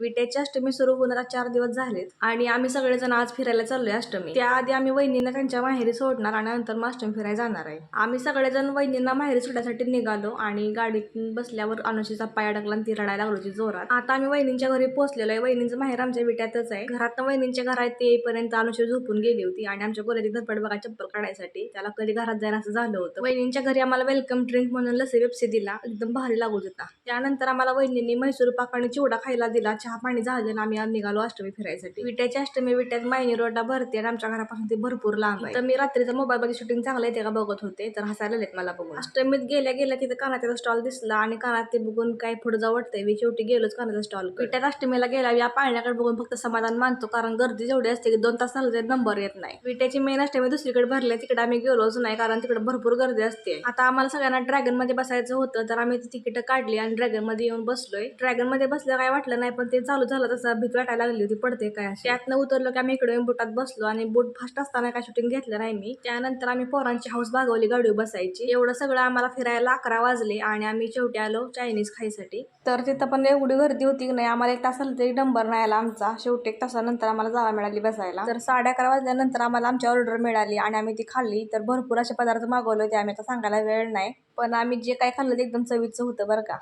विट्याची अष्टमी सुरू होणार चार दिवस झालेत आणि आम्ही सगळेजण आज फिरायला चाललोय अष्टमी. त्याआधी आम्ही वहिनींना त्यांच्या माहेरी सोडणार आणि नंतर मग अष्टमी फिरायला जाणार आहे. आम्ही सगळेजण वहिनींना माहेरी सोडण्यासाठी निघालो आणि गाडीत बसल्यावर अनुशीचा पाय अडकला आणि ती रडायला लागलो होती जोरात. आता आम्ही वहिनींच्या घरी पोहोचलेलो आहे. वहिनींचं माहेर आमच्या विट्यातच आहे. घरात वहिनींच्या घरात येईपर्यंत अनुशी झोपून गेली होती आणि आमच्या गोऱ्याची धडपड बघा चप्पल काढायसाठी त्याला कधी घरात जायला असं झालं होतं. वहिनींच्या घरी आम्हाला वेलकम ड्रिंक म्हणून लसी वेपसी दिला. एकदम भारी लागू होता त्यानंतर आम्हाला वहिनींनी म्हैसूर पाक आणि चिवडा खायला दिला. चहा पाणी झालं आणि आम्ही निघालो अष्टमी फिरायसाठी. विट्याची अष्टमी विट्यात मायनी रोडला भरते आणि आमच्या घरापासून ती भरपूर लांब आहे. तर मी रात्रीचं मोबाईल मध्ये शूटिंग चांगलं येते का बघत होते तर हसायला लागलेत मला बघून. अष्टमीत गेल्या गेल्या तिथं कानाचा स्टॉल दिसला आणि कानात ते बघून काय पुढे जाऊ वाटतंय मी शेवटी गेलोच कानाचा स्टॉल विट्यात अष्टमीला गेला या पाळण्याकडे बघून फक्त समाधान मानतो कारण गर्दी जेवढी असते की दोन तास झालं नंबर येत नाही. विट्याची मेन अष्टमी दुसरीकडे भरले तिकडे आम्ही गेलोच नाही कारण तिकडे भरपूर गर्दी असते. आता आम्हाला सगळ्यांना ड्रॅगनमध्ये बसायचं होतं तर आम्ही तिकीट काढली आणि ड्रॅगनमध्ये येऊन बसलोय. ड्रॅगनमध्ये बसलं काय वाटलं नाही पण ते चालू झालं तसं भीती वाटायला लागली होती पडते काय अशी. त्यातनं उतरलो की आम्ही इकडे बुटात बसलो आणि बूट फास्ट असताना काय शूटिंग घेतलं नाही मी. त्यानंतर आम्ही पोरांची हाऊस भागवली गाडी बसायची. एवढं सगळं आम्हाला फिरायला अकरा वाजले आणि आम्ही शेवटी आलो चायनीज खायसाठी. तर तिथं पण एवढी गर्दी होती की नाही आम्हाला एक तास तरी नंबर नाही आला आमचा. शेवटी एक तासानंतर आम्हाला जागा मिळाली बसायला. तर साडे अकरा वाजल्यानंतर आम्हाला आमची ऑर्डर मिळाली आणि आम्ही ती खाल्ली. तर भरपूर असे पदार्थ मागवले होते आम्ही आता सांगायला वेळ नाही. पण आम्ही जे काय खाल्लं ते एकदम चवीचं होतं बरं का.